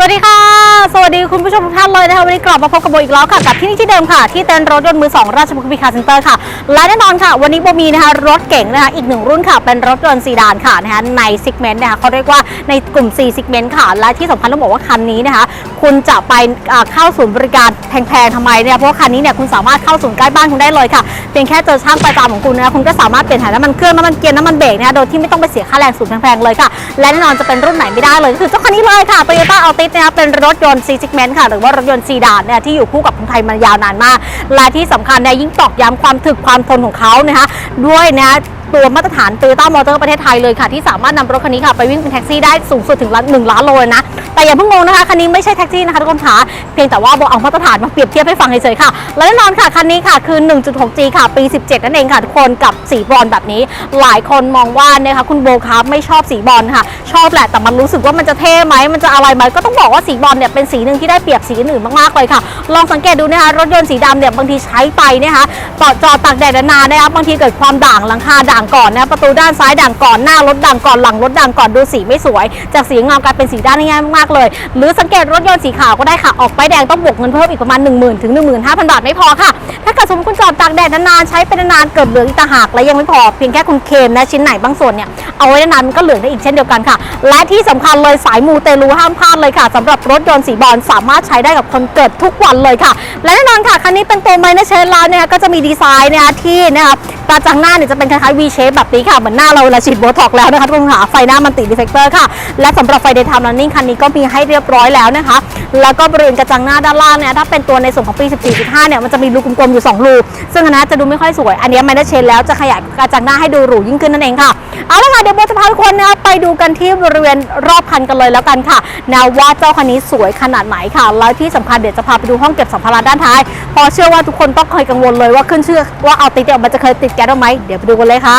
สวัสดีค่ะ สวัสดีคุณผู้ชมทุกท่านเลยนะคะวันนี้กลับมาพบกับโบอีกแล้วค่ะกับที่นี่ที่เดิมค่ะ ที่เต็นท์รถยนต์มือสองราชบุรีคาร์เซ็นเตอร์ค่ะ และแน่นอนค่ะ วันนี้โบมีนะคะรถเก๋งนะคะอีกหนึ่งรุ่นค่ะ เป็นรถยนต์ซีดานค่ะนะคะในซิกเมนต์นะคะเขาเรียกว่าในกลุ่ม4ซิกเมนต์ค่ะ และที่สำคัญต้องบอกว่าคันนี้นะคะ คุณจะไปเข้าศูนย์บริการแพงๆทำไมเนี่ยเพราะว่าคันนี้เนี่ยคุณสามารถเข้าศูนย์ใกล้บ้านคุณได้เลยค่ะเพียงแค่เจอช่างประจำของคุณนะคุณก็สามารถเปลี่ยนถ่ายน้ำมันเครื่องน้ำมันเกียร์น้ำมันเบรกนะโดยที่ไม่ต้องไปเสียค่าแรงศูนย์แพงๆเลยค่ะ และแน่นอนจะเป็นรุ่นไหนไม่ได้เลยก็คือเจ้าคันนี้เลยค่ะ Toyota Altis นะคะเป็นรถยนต์ C segment ค่ะหรือว่ารถยนต์ซีดานเนี่ยที่อยู่คู่กับคนไทยมายาวนานมาก และที่สำคัญเนี่ยยิ่งตอกย้ำความถึกความทนของเขานะคะด้วยนะ ตัวมาตรฐาน Toyota Motor ประเทศไทยเลยค่ะ ที่สามารถนำรถคันนี้ค่ะไปวิ่งเป็นแท็กซี่ได้สูงสุดถึงละ1ล้านโลเลยนะ แต่อย่าเพิ่งงงนะคะ คันนี้ไม่ใช่แท็กซี่นะคะทุกคนค่ะเพียงแต่ว่าโบเอามาตรฐานมาเปรียบเทียบให้ฟังเฉยๆค่ะ และแน่นอนค่ะ คันนี้ค่ะคือ 1.6G ค่ะ ปี 17 นั่นเองค่ะทุกคนกับสีบอนซ์แบบนี้ หลายคนมองว่านะคะคุณโบครับไม่ชอบสีบอนซ์ค่ะ ชอบแหละแต่มันรู้สึกว่ามันจะเท่ไหมมันจะอะไรไหมก็ต้องบอกว่าสีบอนซ์เนี่ยเป็นสีหนึ่งที่ได้เปรียบสีอื่นมากๆเลยค่ะ ลองสังเกตดูนะคะรถยนต์สีดำเนี่ยบางทีใช้ไปนะคะต่อจอดตากแดดนานๆนะคะบางทีเกิดความด่างหลังคาด่างก่อนนะประตูด้านซ้ายด่างก่อนหน้ารถด่างก่อนหลังรถด่างก่อนดูสีไม่สวย จากสีเงากลายเป็นสีด้านง่ายมากๆเลย หรือสังเกตรถยนต์สีขาวก็ได้ค่ะออกไปแดงต้องบวกเงินเพิ่มอีกประมาณ 1 0,000 ถึง 15,000 บาทไม่พอค่ะ ถ้าเกิดสมมติคุณจอดตากแดดนานๆใช้เป็นนานเกิดเหลืองอีกต่างหากและยังไม่พอเพียงแค่คุณเคมนะชิ้นไหนบางส่วนเนี่ยเอาไว้นานๆมันก็เหลืองได้อีกเช่นเดียวกันค่ะ และที่สำคัญเลยสายมูเตลูห้ามพลาดเลยค่ะสำหรับรถยนต์สีบอลสามารถใช้ได้กับคนเกิดทุกวันเลยค่ะ และแน่นอนค่ะคันนี้เป็นตัวไมเนเชนแล้วเนี่ยก็จะมีดีไซน์เนี่ยที่นะคะกระจังหน้าเนี่ยจะเป็นคล้ายๆเชฟแบบนี้ค่ะ เหมือนหน้าเราเวลาฉีดโบท็อกแล้วนะคะทุกคนค่ะไฟหน้ามันติดดีเฟกเตอร์ค่ะ และสำหรับไฟ daytime running คันนี้ก็มีให้เรียบร้อยแล้วนะคะ แล้วก็บริเวณกระจังหน้าด้านล่างเนี่ยถ้าเป็นตัวในส่วนของปี 14.5 เนี่ยมันจะมีรูกลมๆอยู่ 2 รู ซึ่งอันนั้นจะดูไม่ค่อยสวย อันนี้ไม่ได้เชนแล้วจะขยายกระจังหน้าให้ดูหรูยิ่งขึ้นนั่นเองค่ะ เอาละค่ะเดี๋ยวโบจะพาทุกคนนะไปดูกันที่บริเวณรอบคันกันเลยแล้วกันค่ะนะว่าเจ้าคันนี้สวยขนาดไหนค่ะแล้วที่สำคัญเดี๋ยวจะพาไปดูห้องเก็บสัมภาระด้านท้ายเพอเชื่อว่าทุกคนต้องเคยกังวลเลยว่าขึ้นชื่อว่าเอาติดเดี๋ยมันจะเคยติดแก๊สไหมเดี๋ยวไปดูกันเลยค่ะ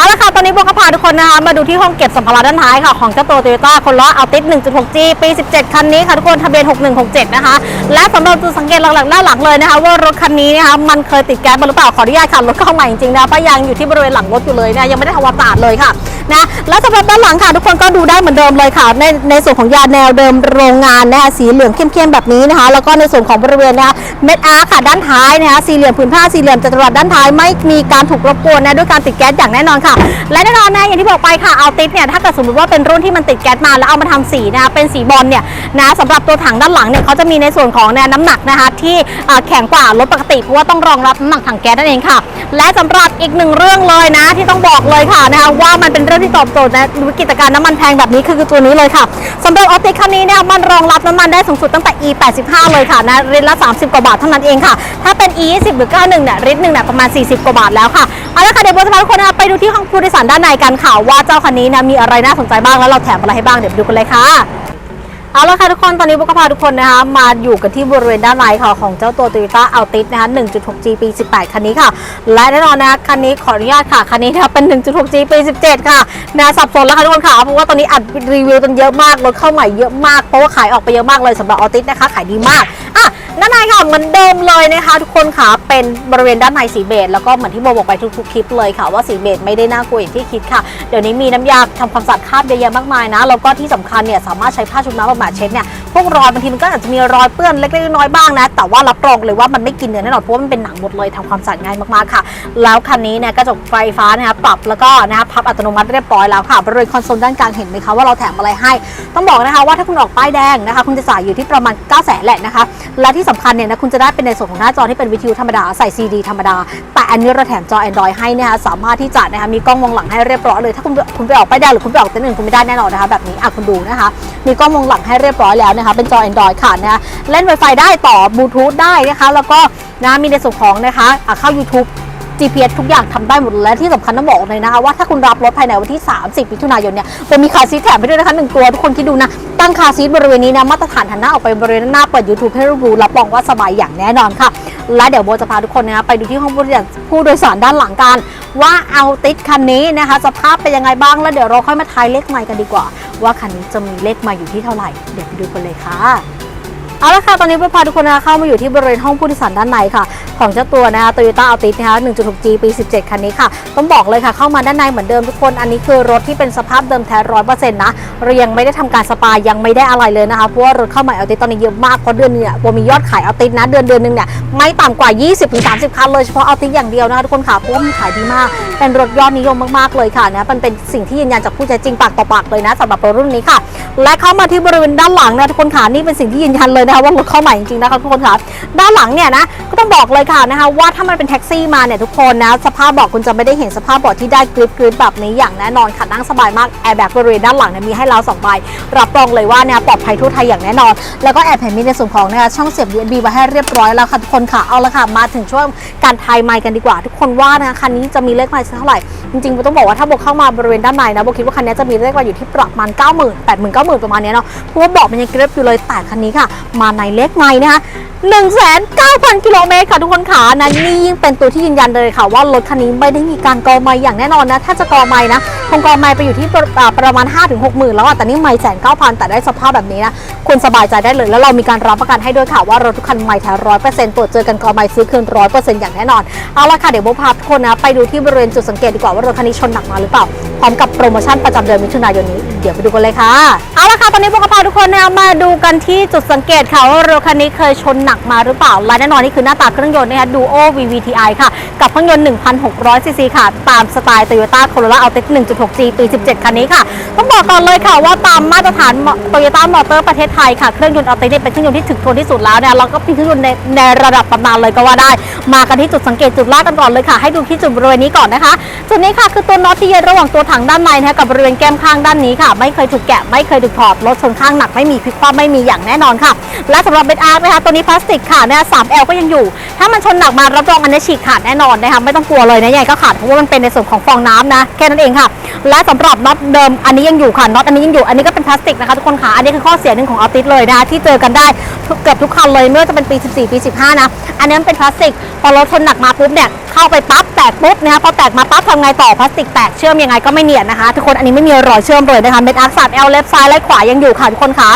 เอาละค่ะ ตอนนี้พวกก็พาทุกคนนะคะ มาดูที่ห้องเก็บสัมภาระด้านท้ายค่ะ ของเจ้าตัว Toyota คนล้ออัลติส 1.6G ปี 17 คันนี้ค่ะ ทุกคน ทะเบียน 6167 นะคะ และสำหรับจุดสังเกตหลักๆด้านหลังเลยนะคะ ว่ารถคันนี้นะคะมันเคยติดแก๊สมาหรือเปล่า ขออนุญาตค่ะ รถเข้าใหม่จริงๆนะป้ายยางอยู่ที่บริเวณหลังรถอยู่เลยนะ ยังไม่ได้ทำความสะอาดเลยค่ะนะและสำหรับด้านหลังค่ะทุกคนก็ดูได้เหมือนเดิมเลยค่ะ ในในส่วนของยาแนวเดิมโรงงานนะคะสีเหลืองเข้มๆแบบนี้นะคะ แล้วก็ในส่วนของบริเวณนะคะเม็ดอาร์ค่ะด้านท้ายนะคะสี่เหลี่ยมผืนผ้าสี่เหลี่ยมจัตุรัสด้านท้ายไม่มีการถูกรบกวนนะด้วยการติดแก๊สอย่างแน่นอนค่ะและแน่นอนนะอย่างที่บอกไปค่ะเอาติสเนี่ยถ้าเกิดสมมติว่าเป็นรุ่นที่มันติดแก๊สมาแล้วเอามาทำสีนะเป็นสีบอลเนี่ยนะสำหรับตัวถังด้านหลังเนี่ยเขาจะมีในส่วนของเนี่ยน้ำหนักนะคะที่แข็งกว่ารถปกติเพราะว่าต้องรองรับน้ำหนักถังแก๊สนั่นเองค่ะ และสำหรับอีกหนึ่งเรื่องเลยนะ ที่ต้องบอกเลยค่ะนะคะว่ามันเป็นเรื่องที่ตอบโจทย์นะวิกฤตการณ์น้ำมันแพงแบบนี้คือตัวนี้เลยค่ะสำหรับออติคันนี้เนี่ยมันรองรับน้ำมันได้สูงสุดตั้งแต่ E 85เลยค่ะนะลิตรละ 30 กว่าบาทเท่านั้นเองค่ะ ถ้าเป็น E 20หรือ91เนี่ยลิตรหนึ่งเนี่ยประมาณ 40 กว่าบาทแล้วค่ะเอาละค่ะเดี๋ยวโบจะพาทุกคนไปดูที่ห้องผู้โดยสารด้านในกันค่ะว่าเจ้าคันนี้นะมีอะไรน่าสนใจบ้างแล้วเราแถมอะไรให้บ้างเดี๋ยวไปดูกันเลยค่ะ เอาละค่ะทุกคนตอนนี้บุกก็พาทุกคนนะคะมาอยู่กันที่บริเวณด้านในค่ะของเจ้าตัว Toyota Altis นะคะ 1.6G ปี 18 คันนี้ค่ะ และแน่นอนนะคะคันนี้ขออนุญาตค่ะ คันนี้นะคะเป็น 1.6G ปี 17 ค่ะนะสับสนแล้วค่ะทุกคนค่ะ เพราะว่าตอนนี้อัดรีวิวกันเยอะมากรถเข้าใหม่เยอะมาก เพราะว่าขายออกไปเยอะมากเลยสำหรับ Altis นะคะ ขายดีมากอะด้านในค่ะเหมือนเดิมเลยนะคะทุกคนค่ะเป็นบริเวณด้านในสีเบจแล้วก็เหมือนที่โบบอกไปทุกๆคลิปเลยค่ะว่าสีเบจไม่ได้น่ากลัวอย่างที่คิดค่ะเดี๋ยวนี้มีน้ำยาทำความสะอาดคราบเยอะแยะมากมายนะแล้วก็ที่สำคัญเนี่ยสามารถใช้ผ้าชุบน้ำบำบัดเช็ดเนี่ยพวกรอยบางทีมันก็อาจจะมีรอยเปื้อนเล็กๆน้อยๆบ้างนะ แต่ว่ารับรองเลยว่ามันไม่กินเนื้อแน่นอนเพราะว่ามันเป็นหนังหมดเลยทำความสะอาดง่ายมากๆค่ะ แล้วคันนี้เนี่ยกระจกไฟฟ้านะคะปรับแล้วก็นะคะพับอัตโนมัติเรียบร้อยแล้วค่ะบริเวณคอนโซลด้านกลางเห็นไหมคะว่าเราแถมอะไรให้ ต้องบอกนะคะว่าถ้าคุณออกป้ายแดงนะคะคุณจะจ่ายอยู่ที่ประมาณ 9 0 0 0 0แหละนะคะ และที่สำคัญเนี่ยนะคุณจะได้เป็นในส่วนของหน้าจอที่เป็นวิทยุธรรมดาใส่ซีดีธรรมดา แต่อันนี้เราแถมจอ Android ให้นี่ยสามารถที่จะนะคะมีกล้องมองหลังให้เรียบร้อยเลย ถ้าคุณคุณไปออกป้ายแดงหรือคุณไปออกเต็นท์อื่นคุณไม่ได้แน่นอนนะคะแบบนี้อะคุณดูนะคะมีกล้องมองหลังใให้เรียบร้อยแล้วนะคะ เป็นจอ Android ค่ะนะคะเล่น Wi-Fi ได้ต่อบลูทูธได้นะคะ แล้วก็นะมีในส่วนของนะคะเข้า YouTube GPS ทุกอย่างทำได้หมดเลยและที่สำคัญต้องบอกเลยนะคะว่าถ้าคุณรับรถภายในวันที่ 30มิถุนายนเนี่ยจะมีคาซีทแถมให้ด้วยนะคะหนึ่งตัว ทุกคนคิดดูนะ ตั้งคาซีทบริเวณนี้นะมาตรฐานหันหน้าออกไปบริเวณหน้าเปิด YouTube ให้รู้รับรองว่าสบายอย่างแน่นอนค่ะ และเดี๋ยวโบจะพาทุกคนนะคะไปดูที่ห้องผู้โดยสารด้านหลังกัน ว่าเอาติดคันนี้นะคะสภาพเป็นยังไงบ้างแล้วเดี๋ยวเราค่อยมาทายเลขใหม่กันดีกว่า ว่าคันนี้จะมีเลขใหม่อยู่ที่เท่าไหร่เดี๋ยวไปดูกันเลยค่ะเอาละค่ะ ตอนนี้เราพาทุกคนนะเข้ามาอยู่ที่บริเวณห้องผู้โดยสารด้านในค่ะ ของเจ้าตัวนะคะ Toyota Altis นะคะ 1.6G ปี 17 คันนี้ค่ะ ต้องบอกเลยค่ะ เข้ามาด้านในเหมือนเดิมทุกคน อันนี้คือรถที่เป็นสภาพเดิมแท้ร้อยเปอร์เซ็นต์นะเรายังไม่ได้ทำการสปายังไม่ได้อะไรเลยนะคะ เพราะว่ารถเข้าใหม่ Altis ตอนนี้เยอะมาก เพราะเดือนนี้เนี่ยโบมียอดขาย Altis นะ เดือนเดือนหนึงเนี่ยไม่ต่ำกว่า 20-30 คันเลยเฉพาะ Altis อย่างเดียวนะคะทุกคนค่ะ เพราะว่ามันขายดีมาก เป็นรถยอดนิยมมากๆเลยค่ะนะ มันเป็นสิ่งที่ยืนยันจากผู้ใช้จริงปากต่อปากเลยนะสำหรับรถรุ่นนี้ค่ะ และเข้ามาที่บริเวณด้านหลังนะทุกคนค่ะนี่เป็นสิ่งที่ยืนยันเลยนะคะว่ารถเข้าใหม่จริงๆนะคะทุกคนค่ะด้านหลังเนี่ยนะก็ต้องบอกเลยค่ะนะคะว่าถ้ามันเป็นแท็กซี่มาเนี่ยทุกคนนะสภาพเบาะคุณจะไม่ได้เห็นสภาพเบาะที่ได้กริปกริปแบบนี้อย่างแน่นอนค่ะนั่งสบายมากแอร์แบ็กบริเวณด้านหลังเนี่ยมีให้เราสองใบรับรองเลยว่าเนี่ยปลอดภัยทั่วไทยอย่างแน่นอน แล้วก็แอบเห็นมีในส่วนของนะคะช่องเสียบ USB ไว้ให้เรียบร้อยแล้วค่ะทุกคนค่ะเอาละค่ะมาถึงช่วงการทายไมค์กันดีกว่า ทุกคนว่านะคะคันนี้จะมีเลขไมค์เท่าไหร่จริงๆโบต้องบอกว่าถ้าโบเข้ามาบริเวณด้านในนะโบคิดว่าคันนี้จะมีเลขไมค์อยู่ที่ประมาณ 9 0 0 0 0 8 0 0 0 0 9 0 0 0ประมาณเนี้เนาะเพราะว่าเบาะมันยังเกรบอยู่เลยแต่คันนี้ค่ะ มาในเลขไมค์นะคะ 19,000 กิโลเมตรค่ะทุกคนค่ะนะนี่ยิ่งเป็นตัวที่ยืนยันเลยค่ะ ว่ารถคันนี้ไม่ได้มีการกอไมค์อย่างแน่นอนนะ ถ้าจะกอไมค์นะคงกอไมค์ไปอยู่ที่ประอ่าประมาณ 5-6หมื่นแล้วอะแต่นี่ไมค์แสนเก้าพันแต่ได้สภาพแบบนี้นะคุณสบายใจได้เลย แล้วเรามีการรับประกันให้ด้วยค่ะว่ารถทุกคันไมค์แท้ร้อยเปอร์เซ็นต์ตรวจเจอกันกอไมค์ซื้อคืนร้อยเปอร์เซ็นต์อย่างแน่นอนเอาละค่ะเดี๋ยวโบพาทุกคนนะไปดูที่บริเวณจุดสังเกตดีกว่าว่ารถคันนี้ชนหนักมาหรือเปล่าพร้อมกับโปรโมชั่นประจำเดือนมิถุนายนนี้ เดี๋ยวไปดูกันเลยค่ะเอาละค่ะ ตอนนี้โบก็พาทุกคนนะมาดูกันที่จุดสังเกตค่ะว่ารถคันนี้เคยชนหนักมาหรือเปล่าและแน่นอนนี่คือหน้าตาเครื่องยนต์นะคะ Duo VVTi ค่ะ กับเครื่องยนต์ 1,600 ซีซีค่ะ ตามสไตล์ Toyota Corolla Altis 1.6G ปี 17 คันนี้ค่ะ ต้องบอกก่อนเลยค่ะว่าตามมาตรฐาน Toyota Motor ประเทศไทยค่ะ เครื่องยนต์ Altis เนี่ยเป็นเครื่องยนต์ที่ถึกทนที่สุดแล้วเนี่ยแล้วก็เป็นเครื่องยนต์ในในระดับตำนานเลยก็ว่าได้ มากันที่จุดสังเกตจุดแรกกันก่อนเลยค่ะ ให้ดูที่จุดบริเวณนี้ก่อนนะคะ จุดนี้ค่ะคือตัวน็อตที่ย็นระหว่างตัวถังด้านในนะคะกับบริเวณแก้มข้างด้านนี้ค่ะ ไม่เคยถูกแกะไม่เคยถูกถอดรถชนข้างหนักไม่มีพลิกคว่ำไม่มีอย่างแน่นอนค่ะ และสำหรับเบดอาร์นะคะตัวนี้พลาสติกค่ะเนี่ยสามเอลก็ยังอยู่ ถ้ามันชนหนักมารับรองอันนี้ฉีกขาดแน่นอนนะคะไม่ต้องกลัวเลยนะใหญ่ก็ขาดเพราะว่ามันเป็นในส่วนของฟองน้ำนะแค่นั้นเองค่ะ และสำหรับน็อตเดิมอันนี้ยังอยู่ค่ะน็อตอันนี้ยังอยู่อันนี้ก็เป็นพลาสติกนะคะทุกคนค่ะอันนี้คือข้อเสียหนึ่งของออติสเลยนะที่เจอกันได้เกือบทุกคันเลยไม่ว่าจะเป็นปี 14 ปี 15 นะ อันนี้มันเป็นพลาสติก พอรถชนหนักมาปุ๊บเนี่ยเข้าไปปั๊บแตกปุ๊บนะคะพอแตกมาปั๊บทำไงต่อพลาสติกแตกเชื่อมยังไงก็ไม่เนียนนะคะ ทุกคนอันนี้ไม่มีรอยเชื่อมเลยนะคะเม็ดอาร์คสามเอลเลฟซ้ายและขวายังอยู่ค่ะทุกคนค่ะ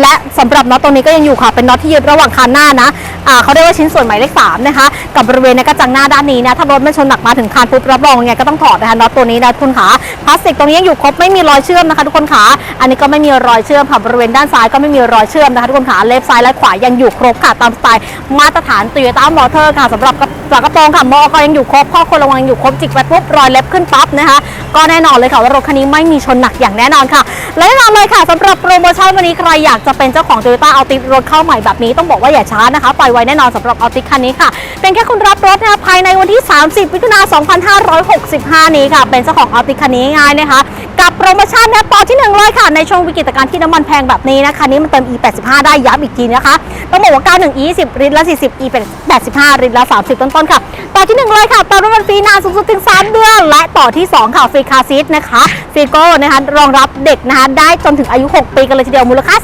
และสำหรับน็อตตรงนี้ก็ยังอยู่ค่ะเป็นน็อตที่ยึดระหว่างคันหน้านะอ่าเขาเรียกว่าชิ้นส่วนหมายเลขสามนะคะกับบริเวณในกระจังหน้าด้านนี้นะถ้ารถไม่ชนหนักมาถึงคันปุ๊บรับรองยังไงก็ต้องถอดนะคะน็อตตัวนี้นะทุกคนค่ะพลาสติกตรงนี้ยังอยู่ครบไม่มีรอยเชื่อมนะคะ ทุกคนขาอันนี้ก็ไม่มีรอยเชื่อมค่ะบริเวณด้านซ้ายก็ไม่มีรอยเชื่อมนะคะทุกคนขาเลฟซ้ายและขวายังอยู่ครบค่ะตามสไตล์มาตรฐาน Toyota Motor ค่ะสำหรับกระ ฝากระโปรงค่ะมอก็ยังอยู่ครบข้อควรระวังยังอยู่ครบจิกไปปุ๊บรอยเล็บขึ้นปั๊บนะคะก็แน่นอนเลยค่ะว่ารถคันนี้ไม่มีชนหนักอย่างแน่นอนค่ะ และแน่นอนเลยค่ะสำหรับโปรโมชั่นวันนี้ใครอยากจะเป็นเจ้าของ Toyota Altis รถเข้าใหม่แบบนี้ต้องบอกว่าอย่าช้านะคะปล่อยไว้แน่นอนสำหรับ Altis คันนี้ค่ะ เป็นแค่คุณรับรถนะคะภายในวันที่ 30มิถุนายน2565 นี้ค่ะ เป็นเจ้าของ Altis คันนี้ง่ายนะคะกับโปรโมชั่นนะต่อที่หนึ่งเลยค่ะ ในช่วงวิกฤตการณ์ที่น้ำมันแพงแบบนี้นะคะนี้มันเติม E85 ได้ย้ำอีกทีนะคะต้องบอกว่า91 E10 ลิตรละ40 e85 ลิตรละ30ต้นๆค่ะ ต่อที่หนึ่งเลยค่ะเติมน้ำมันฟรีนานสูงสุดถึง 3 เดือน และต่อที่ 2 ค่ะฟรีคาซีทนะคะฟรีโก้นะคะรองรับเด็กนะคะได้จนถึงอายุ 6 ปีกันเลยทีเดียวมูลค่า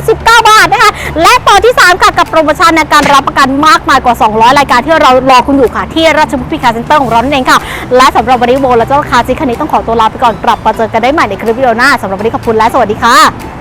3,999 บาทนะคะและต่อที่ 3 ค่ะกับโปรโมชั่นในการรับประกันมากมายกว่า 200 รายการที่เรารอคุณอยู่ค่ะที่ราชบุรีคารเซ็นเตอร์ของเรานั่นเองค่ะ และสำหรับวันนี้โบและเจ้าคาซีคันนี้ต้องขอตัวลาไปก่อนกลับมาเจอกันได้ใหม่ในคลิปวิดีโอหน้าสำหรับวันนี้ขอบคุณและสวัสดีค่ะ